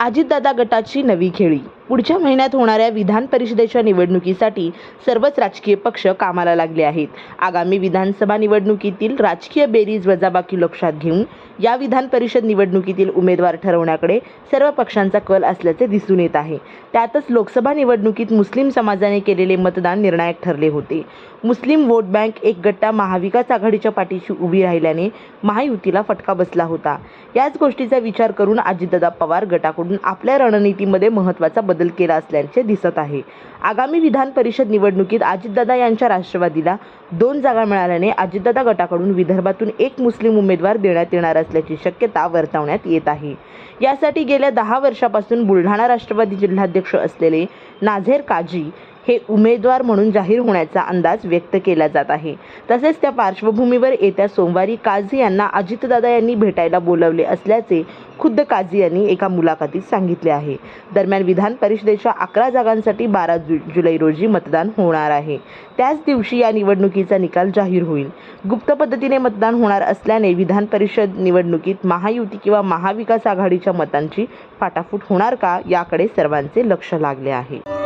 अजितदादा गटाची नवी खेळी. पुढच्या महिन्यात होणाऱ्या विधान परिषदेच्या निवडणुकीसाठी सर्वच राजकीय पक्ष कामाला लागले आहेत. आगामी विधानसभा निवडणुकीतील राजकीय बेरीज वजाबाकी लक्षात घेऊन या विधान परिषद निवडणुकीतील उमेदवार ठरवण्याकडे सर्व पक्षांचा कल असल्याचे दिसून येत आहे. त्यातच लोकसभा निवडणुकीत मुस्लिम समाजाने केलेले मतदान निर्णायक ठरले होते. मुस्लिम वोट बँक एक गट्टा महाविकास आघाडीच्या पाठीशी उभी राहिल्याने महायुतीला फटका बसला होता. याच गोष्टीचा विचार करून अजितदादा पवार गटाकडून आपल्या रणनीतीमध्ये महत्त्वाचा बदल बदल केला असल्याचे दिसत आहे. आगामी विधान परिषद निवडणुकीत अजितदादा यांच्या राष्ट्रवादीला दोन जागा मिळाल्याने अजितदादा गटाकडून विदर्भातून एक मुस्लिम उमेदवार देण्यात येणार असल्याची शक्यता वर्तवण्यात येत आहे. यासाठी गेल्या दहा वर्षापासून बुलढाणा राष्ट्रवादी जिल्हाध्यक्ष असलेले नाझेर काजी हे उमेदवार म्हणून जाहीर होण्याचा अंदाज व्यक्त केला जात आहे. तसेच त्या पार्श्वभूमीवर येत्या सोमवारी काझी यांना अजितदादा यांनी भेटायला बोलवले असल्याचे खुद्द काझी यांनी एका मुलाखतीत सांगितले आहे. दरम्यान विधान परिषदेच्या अकरा जागांसाठी बारा जु जुलै रोजी मतदान होणार आहे. त्याच दिवशी या निवडणुकीचा निकाल जाहीर होईल. गुप्त पद्धतीने मतदान होणार असल्याने विधान परिषद निवडणुकीत महायुती किंवा महाविकास आघाडीच्या मतांची फाटाफूट होणार का याकडे सर्वांचे लक्ष लागले आहे.